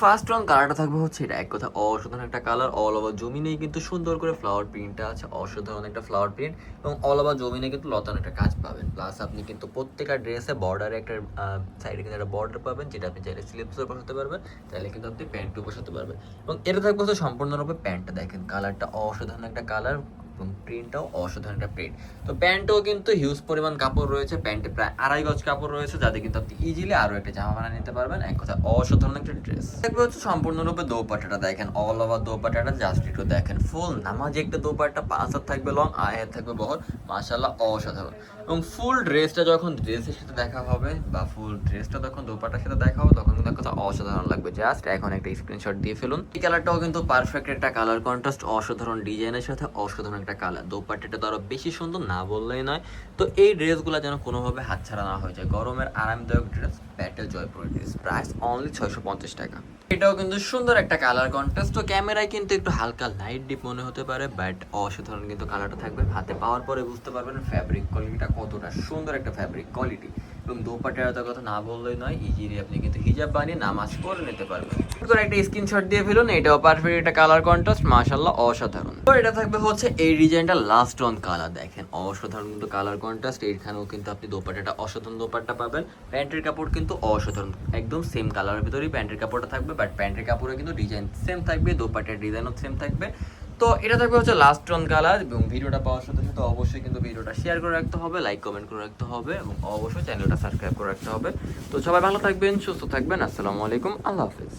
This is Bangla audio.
ফার্স্ট রং কালারটা থাকবে হচ্ছে এটা এক কথা, অসাধারণ একটা কালার অল ওভার জমিনেই কিন্তু সুন্দর করে ফ্লাওয়ার প্রিন্টটা আছে, অসাধারণ একটা ফ্লাওয়ার প্রিন্ট এবং অল ওভার জমিনে কিন্তু লতানো একটা কাজ পাবেন। প্লাস আপনি কিন্তু প্রত্যেকটা ড্রেসে বর্ডারে একটা সাইডে কিন্তু একটা বর্ডার পাবেন, যেটা আপনি চাইলে স্লিপসও বসাতে পারবেন চাইলে কিন্তু আপনি প্যান্টও বসাতে পারবেন। এবং এটা থাকবে হচ্ছে সম্পূর্ণরূপে প্যান্টটা দেখেন কালারটা অসাধারণ একটা কালার এবং প্রিন্টটাও অসাধারণ একটা প্রিন্ট তো প্যান্টও কিন্তু হিউজ পরিমাণ কাপড় রয়েছে, প্যান্টে প্রায় আড়াই গজ কাপড় রয়েছে, যাতে কিন্তু আপনি ইজিলি আরও একটা জামা বানিয়ে নিতে পারবেন। এক কথা, অসাধারণ একটা ড্রেস দেখবে হচ্ছে সম্পূর্ণরূপে দোপাটাটা দেখেন অল ওভার দোপাটাটা জাস্ট একটু দেখেন ফুল নামাজি একটা দোপাট্টা, পাঁচ হাত থাকবে লং আয় হাত থাকবে বহর মাশাল্লাহ অসাধারণ। এবং ফুল ড্রেসটা যখন ড্রেসের সাথে দেখা হবে, বা ফুল ড্রেসটা যখন দোপাটার সাথে দেখা হবে, তখন কিন্তু এক কথা অসাধারণ জাস্ট এখন একটা স্ক্রিনশট দিয়ে ফেলুন। এই কালারটাও কিন্তু পারফেক্ট একটা কালার কন্ট্রাস্ট অসাধারণ ডিজাইনের সাথে অসাধারণ একটা কালার দোপাট্টাটা তো আরও বেশি সুন্দর, না বললেই নয়। তো এই ড্রেসগুলো যেন কোনোভাবে হাতছাড়া না হয়ে যায়। গরমের আরামদায়ক ড্রেস প্যাটেল জয়পুর ড্রেস প্রাইস অনলি ছয়শো পঞ্চাশ টাকা। এটাও কিন্তু সুন্দর একটা কালার কন্ট্রাস্ট তো ক্যামেরায় কিন্তু একটু হালকা লাইট ডিপ মনে হতে পারে বাট অসাধারণ কিন্তু কালারটা থাকবে। হাতে পাওয়ার পরে বুঝতে পারবেন ফ্যাব্রিক কোয়ালিটিটা কতটা সুন্দর একটা ফ্যাব্রিক কোয়ালিটি এবং দোপাটার কথা না বললেই নয় ইজিলি আপনি কিন্তু হিজাব বানিয়ে নামাজ পড়ে নিতে পারবেন। করে একটা স্ক্রিনশট দিয়ে ফেলুন, এটাও পারফেক্ট একটা কালার কন্ট্রাস্ট মাশাল্লাহ অসাধারণ। তো এটা থাকবে হচ্ছে এই ডিজাইনটা লাস্ট অন কালার দেখেন অসাধারণ কিন্তু কালার কন্ট্রাস্ট এইখানেও কিন্তু আপনি দোপাটাটা অসাধারণ দোপাট্টা পাবেন। প্যান্টের কাপড় কিন্তু অসাধারণ, একদম সেম কালারের ভিতরেই প্যান্টের কাপড়টা থাকবে বাট প্যান্টের কাপড়ে কিন্তু ডিজাইন সেম থাকবে দোপাটার ডিজাইনও সেম থাকবে। তো এটা থাকবে হচ্ছে লাস্ট রন কালার এবং ভিডিওটা পাওয়ার সাথে সাথে অবশ্যই কিন্তু ভিডিওটা শেয়ার করে রাখতে হবে লাইক কমেন্ট করে রাখতে হবে এবং অবশ্যই চ্যানেলটা সাবস্ক্রাইব করে রাখতে হবে। তো সবাই ভালো থাকবেন, সুস্থ থাকবেন, আসসালামু আলাইকুম, আল্লাহ হাফিজ।